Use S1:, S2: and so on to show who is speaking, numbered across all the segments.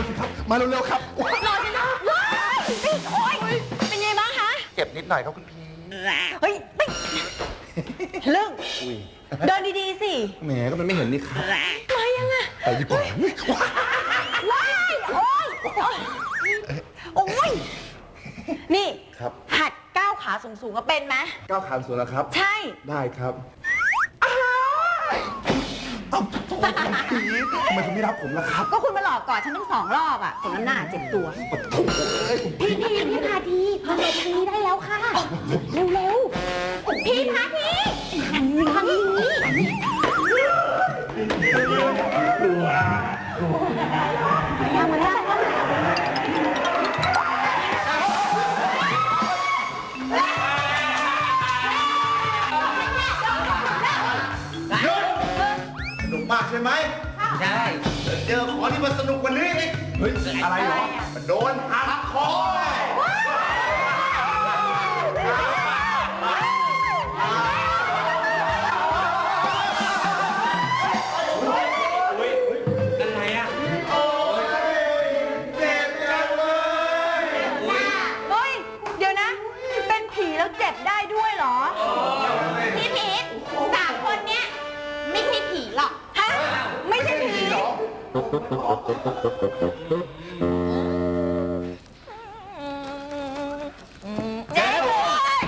S1: ร็วๆสิครับ มาเร็วๆครับว้าร
S2: อฉันนะว้ายโอ๊ยเป็นไงบ้างคะ
S1: เจ็บนิดหน่อยครับคุณพี่
S2: เฮ้ยไม่เรื่องเดินดีๆสิ
S1: แหมก็มันไม่เห็นนี่ครับ
S2: มายังอะ
S1: ไปดีกว่าว้า
S2: ว้ายโอ๊ยโอ๊ยนี่
S1: ครับ
S2: หัดก้าวขาสูงๆก็เป็นไหม
S1: ก้าวขานสวนแล้วครับ
S2: ใช่
S1: ได้ครับอ้ายเอ้าโท ษคุณพี่ทำไมคุณไม่รับผมล่ะครับ
S2: ก็คุณมาหลอกก่อนฉันทั้งสองรอบอะผมน้ำหน้าเจ็บตัว
S1: โถ่เอ้ยคุณพี่
S2: พี่พี่พาทีพามาทางนี้ได้แล้วค่ะ เร็วๆพี่พาทีท
S1: ใช่ไหม
S3: ใช่
S1: เจอขอที่มันสนุกกว่านี้อีกเฮ้ยอะไรเหรอมันโดนหักคอ เจ๊เลย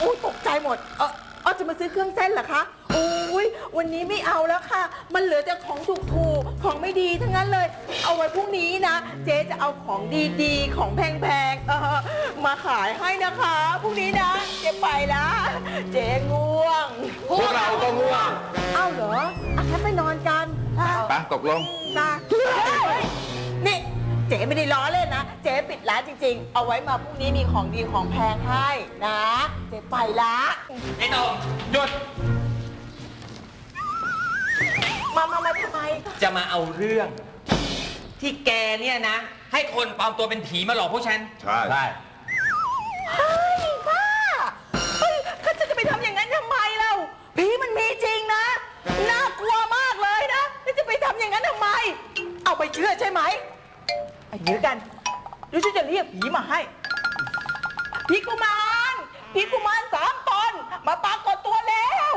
S2: อุ้ย
S4: ตกใจหมด เออเออจะมาซื้อเครื่องเส้นเหรอคะโอ้ยวันนี้ไม่เอาแล้วค่ะ มันเหลือแต่ของถูกๆ ของไม่ดีทั้งนั้นเลย เอาไว้พรุ่งนี้นะ เจ๊จะเอาของดีๆ ของแพงๆ เออมาขายให้นะคะ พรุ่งนี้นะ เจ๊ไปละ เจ๊ง่วง
S1: พวกเราก็ง่วง
S4: เอ้าเหรออะงั้นไปนอนกันอะ
S1: ไปตกลง
S4: นะ นี่เจ๊ไม่ได้ล้อเล่นนะ เจ๊ปิดร้านจริง ๆ เอาไว้มาพรุ่งนี้มีของดีของแพงให้นะ เจ๊ไปละ
S3: ไอ้โตหยุด
S4: มามามาทำไม
S3: จะมาเอาเรื่อง ที่แกเนี่ยนะ ให้คนปลอมตัวเป็นผีมาหลอกพวกฉัน
S1: ใช่
S3: ใช่
S4: ไปเชื่อใช่ไหมไอ้เดี๋ยวกันเดี๋ยวฉันจะเรียกผีมาให้ผีกุมารผีกุมารสามตนมาปรากฏตัวแล้ว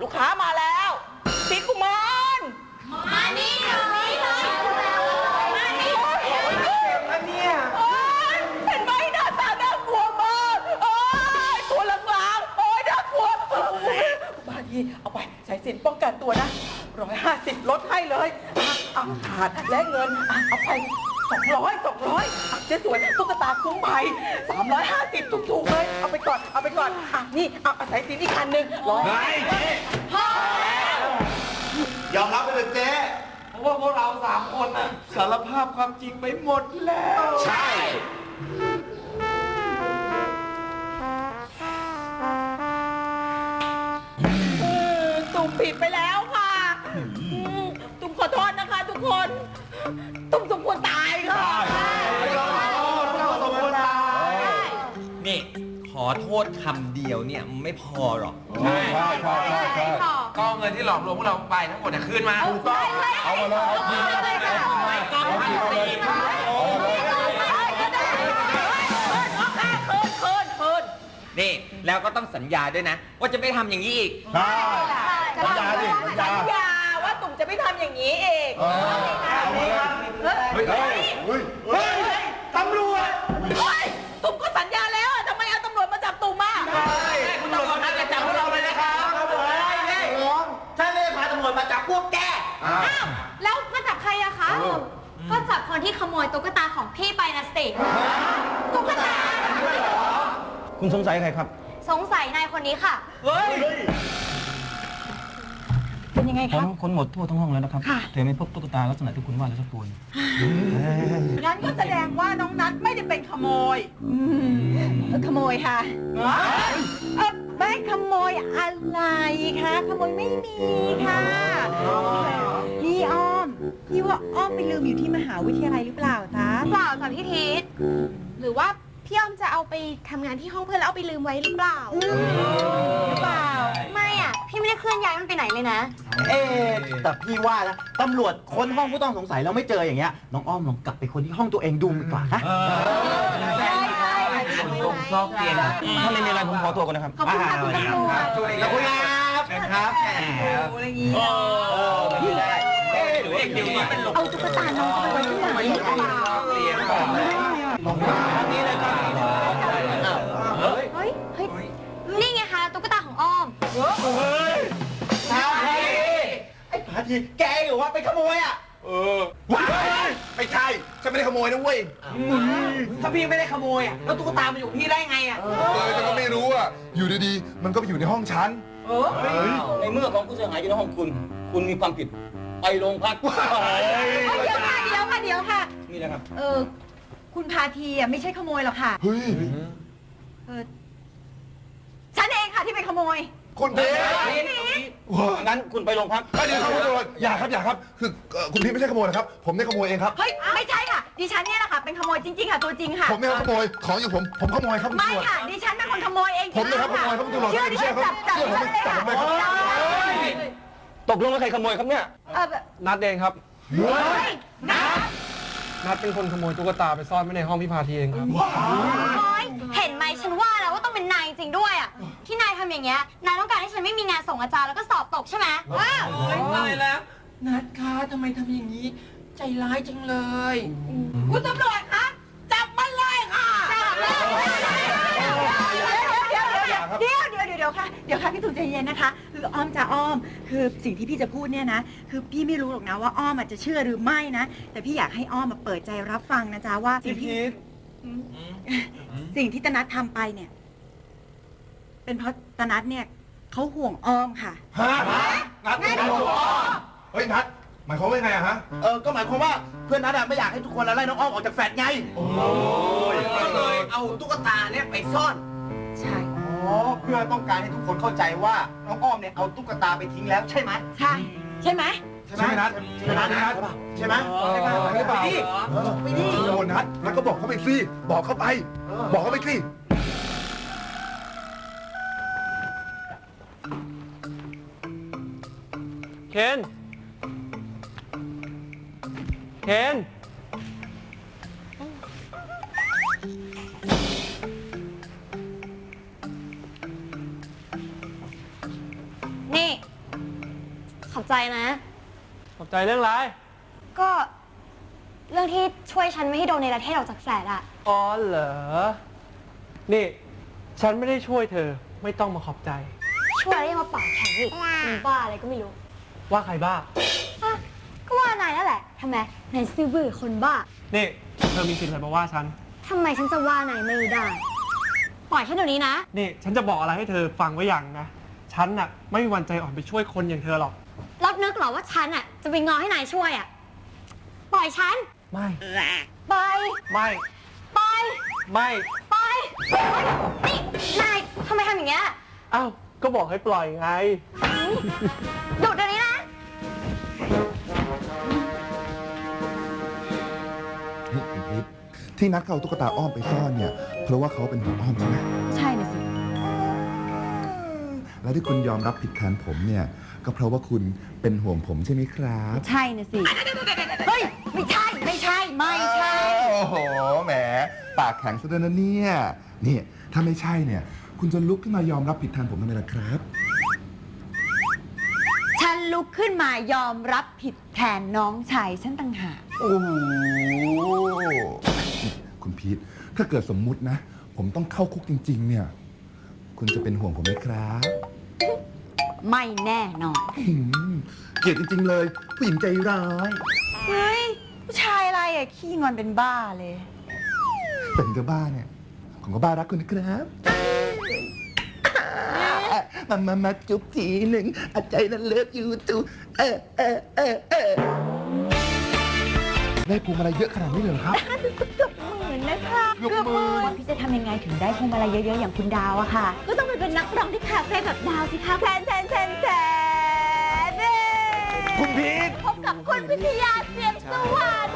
S4: ลูกค้ามาแล้วผีกุมาร
S2: มานี่เดี๋ยวนี้เลยมานี่
S4: โอ๊ยเห็นไหมหน้าตาน่ากลัวมากโอ๊ยตัวหลังๆโอ๊ยน่ากลัวโอ๊ยบาทีเอาไปใช้สินป้องกันตัวนะร้อยห้าสิบลดให้เลย เอาขาดและเงินอะเอาไปสองร้อยสองร้อยเจ๊สวยตุ๊กตาคุ้มภัยสามร้อยห้าสิบถูกๆเลย เอาไปก่อน เอาไปก่อนอะนี่เอาเอาสายสินอีกคันหนึ่งร้อย
S1: ยอมรับไปเลยเจ๊
S3: เพราะว่าพวกเราสามคนน่ะสารภาพความจริงไปหมดแล้ว
S1: ใช่
S4: คะทุกคนตุ่มสมควรตายค่ะ
S3: นี่ขอโทษคำเดียวเนี่ยไม่พอหรอก
S1: ใช่ใช่ใช่ใช่
S3: ก็เงินที่หลอกลวงพวกเราไปทั้งหมดน่ะคืนมา
S1: ถูกต้องเอามาเลยเอามาเลย
S3: ก็พันสี่
S4: เคินเคินเคิน
S3: นี่แล้วก็ต้องสัญญาด้วยนะ ว่าจะไม่ทำอย่างนี้อีก
S1: ใช่สัญญาดิสัญญา
S4: สัญญาว่าตุ่ม จะไม่ทำอย่างนี้เอง
S1: เออเอามาเลยเฮ้ยเฮ้ยเฮ้ยเฮ้ยตำรวจ
S4: เฮ้ยตุ่มก็สัญญาแล้วอะทำไมเอาตำรวจมาจับตุ่มอะ
S3: คุณตำรวจน่าจะจับพวกเราเลยนะครับ
S5: ฉันไม่ได้พาตำรวจมาจับพวกแก
S1: อ้าว
S2: แล้วมาจับใครอะคะก็จับคนที่ขโมยตุ๊กตาของพี่ไปนะสิตุ๊กตา
S6: คุณสงสัยใครครับ
S2: สงสัยนายคนนี้ค่ะ
S3: เฮ้ย
S4: เป็นยังไง
S6: ผ
S4: คะ
S6: มค้นหมดทั่วทั้งห้องแล้วนะครับ
S4: ค่ะ
S6: แต่ไม่พบตุ๊กตาลักษณะที่คุณว่าเลยสักตัวหนึ่ง
S4: งั้นก็แสดงว่าน้องนัทไม่ได้เป็นขโมย
S2: ขโมยค่ะ
S4: เอ่อไม่ขโมยอะไรคะขโมยไม่มีค่ะ
S7: พี่อ้อมพี่ว่าอ้อมไปลืมอยู่ที่มหาวิทยาลัยหรือเปล่าจ๊ะ
S2: เปล่าจ้ะพี่พีทหรือว่าพี่อ้อมจะเอาไปทำงานที่ห้องเพื่อนแล้วเอาไปลืมไว้หรือเปล่า
S7: หรือเปล่า
S2: ไม่อะพี่ ไม่ได้เคลื่อนย้ายมันไปไหนเลยนะ
S5: เอ๊ะแต่พี่ว่านะตำรวจค้นห้องผู้ต้องสงสัยแล้วไม่เจออย่างเงี้ยน้องอ้อมลองกลับไปคนที่ห้องตัวเองดูดีกว่านะ
S2: ใช่ใช่
S3: ตรงซอกเตียง
S6: ถ้าไม่มีอะไรผมขอตัวก่อนนะครับ
S2: ขอบคุณค่ะคุณตำรวจ
S5: ขอบคุณครับครับแหม
S4: อะไรอย่างงี้
S5: เออไม่ได้เอ๊ะ
S3: เด็กเดี๋ยวนี้เป็นหลบ
S2: เอาตุ๊กตาน้องเข้าไปไว้ที่ไหนอะ
S3: เตียงก่อนเลย
S5: นี่เลยครับ
S2: เฮ้ย เฮ้ย นี่ไงคะตุ๊กตาของอ้อม
S5: ครับไอ้พาทีแกอยู่ว่าไปขโมยอะ
S1: ว้ายไม่ใช่ฉันไม่ได้ขโมยนะเว้ย
S3: ถ้าพี่ไม่ได้ขโมยอะแล้วตุ๊กตามาอยู่กับพี่ได้ไงอะ
S1: เออแต่ก็ไม่รู้อะอยู่ดีๆ มันก็ไปอยู่ในห้องฉัน
S6: ในเมื่อของผู้เสียหายอยู่ในห้องคุณ คุณมีความผิดไปโรงพัก
S7: เดี๋ยวค่ะเดี๋ยวค่ะเดี๋ยวค่ะ
S6: นี่นะครับ
S7: เออ คุณพาทีอะไม่ใช่ขโมยหรอกค่ะ
S1: เฮ้ย
S7: เออฉันเองค่ะที่เป็นขโมย
S1: คุณเพชรว้า
S6: งั้นคุณไปโรงพัก
S1: เดี๋ยวครับคุณตำรวจอย่าครับอย่าครับ คือเอ่อคุณพีชไม่ใช่ขโมยนะครับ ผมได้ขโมยเองครับ
S7: เฮ้ย ไม่ใช่ค่ะ ดิฉันเนี่ยแหละค่ะ เป็นขโมยจริงๆค่ะ ตัวจริงค่ะ
S1: ผมเนี่ยครับขโมย ของอยู่ผม ผมขโมยครับคุณ
S7: ไม่
S1: ตำรวจ
S7: ค่ะ ดิฉันเป็นคนขโมยเอง
S1: ผมเนี่ยครับขโมยครับคุณตำรวจ
S7: เชื่อดิฉันจับจับ
S1: เชื่อผม
S7: เลย
S1: จับ
S7: ค่ะ
S1: ผมเลยครับ
S7: จับเลย
S6: ตกลงว่าใครขโมยครับเนี่ย
S7: เออแบบ
S8: นัดเองครับ
S7: เฮ้ยนะ
S8: นัดเป็นคนขโมยตุ๊กตาไปซ่อนไว้ในห้องพี่พาทีเองครับ
S2: โอ๊ยเห็นไหมฉันว่าแล้วว่าต้องเป็นนายจริงด้วยอะ ที่นายทำอย่างเงี้ยนายต้องการให้ฉันไม่มีงานส่งอาจารย์แล้วก็สอบตกใช่ไหมว้าว
S3: โอ้ยตายแล้ว นัดคะทำไมทำอย่างนี้ ใจร้ายจังเลย
S4: คุณตำรวจคะจับมันเลยค่ะ
S7: เดี๋ยวเดี๋ยวเดี๋ยวเดี๋ยวเดี๋ยวค่ะเดี๋ยวค่ะพี่ตุ๋นใจเย็นนะคะ คืออ้อมจะอ้อม คือสิ่งที่พี่จะพูดเนี่ยนะ คือพี่ไม่รู้หรอกนะว่าอ้อมอาจจะเชื่อหรือไม่นะ แต่พี่อยากให้อ้อมมาเปิดใจรับฟังนะจ๊ะว่าสิ่งที่สิ่งที่ตนัททำไปเนี่ย เป็นเพราะตนัทเนี่ยเขาห่วงอ้อมค่ะ
S1: ฮะนัดนัดเฮ้ยนัดหมายความว่าไงอะฮะ
S5: เออ ก็หมายความว่าเพื่อนนัดอะไม่อยากให้ทุกคนไล่น้องอ้อมออกจากแฟลตไง
S3: ก็เลยเอาตุ๊กตาเนี่ยไปซ่อน
S7: ใช่
S5: อ๋อ เพื่อต้องการให้ทุกคนเข้าใจว่าน้องอ้อมเนี่ยเอาตุ๊กตาไปทิ้งแล้วใช่ไหม
S7: ใช่ ใช่ไหม
S1: ใช่ไหมนัด
S5: ใช่ไหมนัดใช่ไหม
S1: ใช่ไหมหรือเปล่า
S5: เออไปดิ
S1: โดนนัดแล้วก็บอกเขาไปสิบอกเขาไป บอกเขาไปสิ
S8: เคนเคน
S2: นี่ ขอบใจนะ
S8: ขอบใจเรื่องอะไร
S2: ก็เรื่องที่ช่วยฉันไม่ให้โดนในประเทศออกจากแฟลตอะ
S8: อ๋อเหรอ นี่ ฉันไม่ได้ช่วยเธอ ไม่ต้องมาขอบใจ
S2: ช่วยแล้วยังมาปากแข็งอีกมึงบ้าอะไรก็ไม่รู้
S8: ว่าใครบ้า
S2: อะก็ว่านายนั่นแหละทำไมนายซื่อบื้อคนบ้า
S8: นี่เธอมีสิทธิ์อะไรมาว่าฉัน
S2: ทำไมฉันจะว่านายไม่ได้ ปล่อยฉันเดี๋ยวนี้นะ
S8: นี่ฉันจะบอกอะไรให้เธอฟังไว้อย่างนะ ฉันน่ะไม่มีวันใจอ่อนไปช่วยคนอย่างเธอหรอก
S2: รับนึกเหรอว่าฉันอะจะไปงอให้นายช่วยอะปล่อยฉัน
S8: ไม่
S2: ไป
S8: ไม่
S2: ไป
S8: ไม่
S2: ไปเฮ้ยนี่นายทำไมทำอย่างเงี้ย
S8: อ้าว ก็บอกให้ปล่อยไง
S2: หยุดเดี๋ยวนี้นะ
S1: นี่ ที่นัดเขาเอาตุ๊กตาอ้อมไปซ่อนเนี่ย เพราะว่าเขาเป็นห่วงอ้อมใช่ไหม
S7: ใช่นะสิ
S1: แล้วที่คุณยอมรับผิดแทนผมเนี่ย ก็เพราะว่าคุณเป็นห่วงผมใช่ไหมครับ
S7: ใช่นะสิ เฮ้ย ไม่ใช่ ไม่ใช่ ไม่ใช่
S1: โอ้โห แหม ปากแข็งซะด้วยนะเนี่ย นี่ ถ้าไม่ใช่เนี่ย คุณจะลุกขึ้นมายอมรับผิดแทนผมทำไมล่ะครับ
S7: ฉันลุกขึ้นมายอมรับผิดแทนน้องชายฉันต่างหาก
S1: โอ้โหนี่ คุณพีทถ้าเกิดสมมุตินะ ผมต้องเข้าคุกจริง ๆ เนี่ย คุณจะเป็นห่วงผมไหมครับ
S7: ไม่แน่นอน
S1: หืมเกลียดจริง ๆ เลยผู้หญิงใจร้าย
S7: เฮ้ย ผู้ชายอะไรอะ ขี้งอนเป็นบ้าเลย
S1: เป็นก็บ้าเนี่ยผมก็บ้ารักคุณนะครับมามามาจุ๊บทีหนึ่งอาใจนั้นเลิฟยูทูเออเออเออเออ ได้พวงมาลัยเยอะขนาดนี้เลยเหรอครับ
S7: เกือบหมื่นนะคะ
S1: เกือบหมื่น
S7: พี่จะทำยังไงถึงได้พวงมาลัยเยอะๆ อย่างคุณดาวอะค่ะ ก็ต้องไปเป็นนักร้องที่คาเฟ่แบบดาวสิคะแทนแทนแทนแทน
S1: คุณพีท
S2: พบกับคุณวิทยาเสียงสว่าง